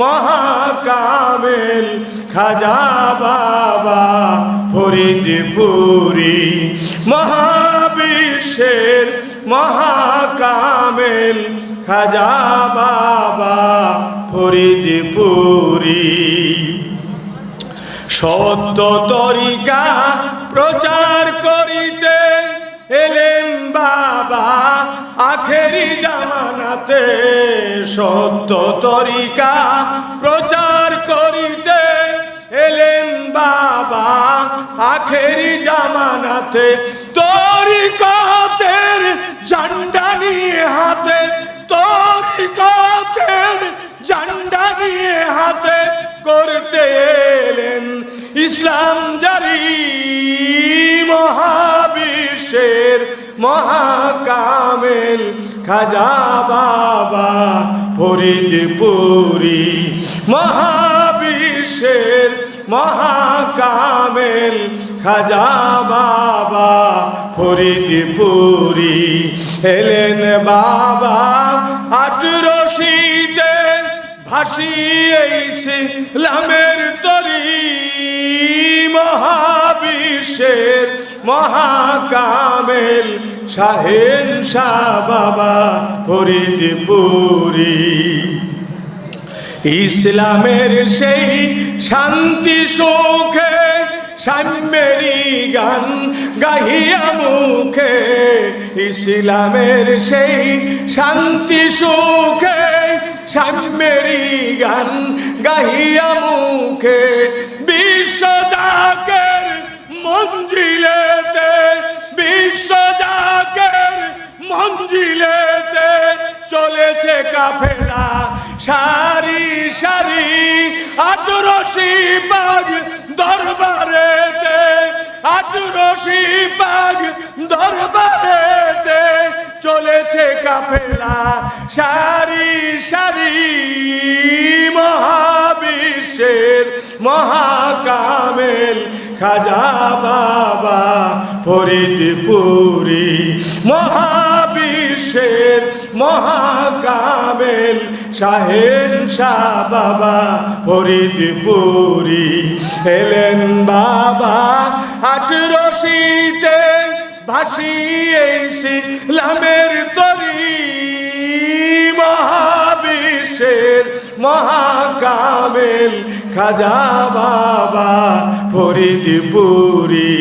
মহাকামেল খাজা বাবা ফরিদপুরি। মহাবিশ্বের মহাকামেল খাজা বাবা ফরিদপুরি। সত্য তরিকা প্রচার করিতে বাবা আখেরি জামানাতে সত্য তরিকা প্রচার করিতে এলেন বাবা। আখেরি জামানাতে তরিকাতের ঝান্ডা নিয়ে হাতে, তরিকাতের ঝান্ডা নিয়ে হাতে করতে এলেন ইসলাম জারি মহাবিশ্বের মহাকামেল খাজা বাবা ফরিদপুরি। মহাবিশ্বের মহাকামেল খাজা বাবা ফরিদপুরি। এলেন বাবা আঠেরো শীতে ভাসিয়ে ইসলামের তরি। মহাবিশ্বের মহাকামেল শাহেন শাহ বাবা ফরিদপুরি। ইসলামের সেই শান্তি সুখে সাম্যেরি গান গাহিয়া মুখে। ইসলামের সেই শান্তি সুখে সাম্যেরি গান গাহিয়া মুখে। মঞ্জিলেতে, বিশ্ব জাকের মঞ্জিলেতে চলেছে কাফেলা। সারি সারি আটরশি বাগ দরবারেতে আটরশি বাগ দরবারেতে চলেছে কাফেলা। সারি সারি মহাকামেল খাজা বাবা ফরিদপুরি মহাবিশ্বের মহাকামেল শাহেন শাহ বাবা ফরিদপুরি এলেন বাবা আঠেরো শীতে ভাসিয়ে ইসলামের তরি। মহাবিশ্বের মহাকামেল খাজা বাবা ফরিদপুরি।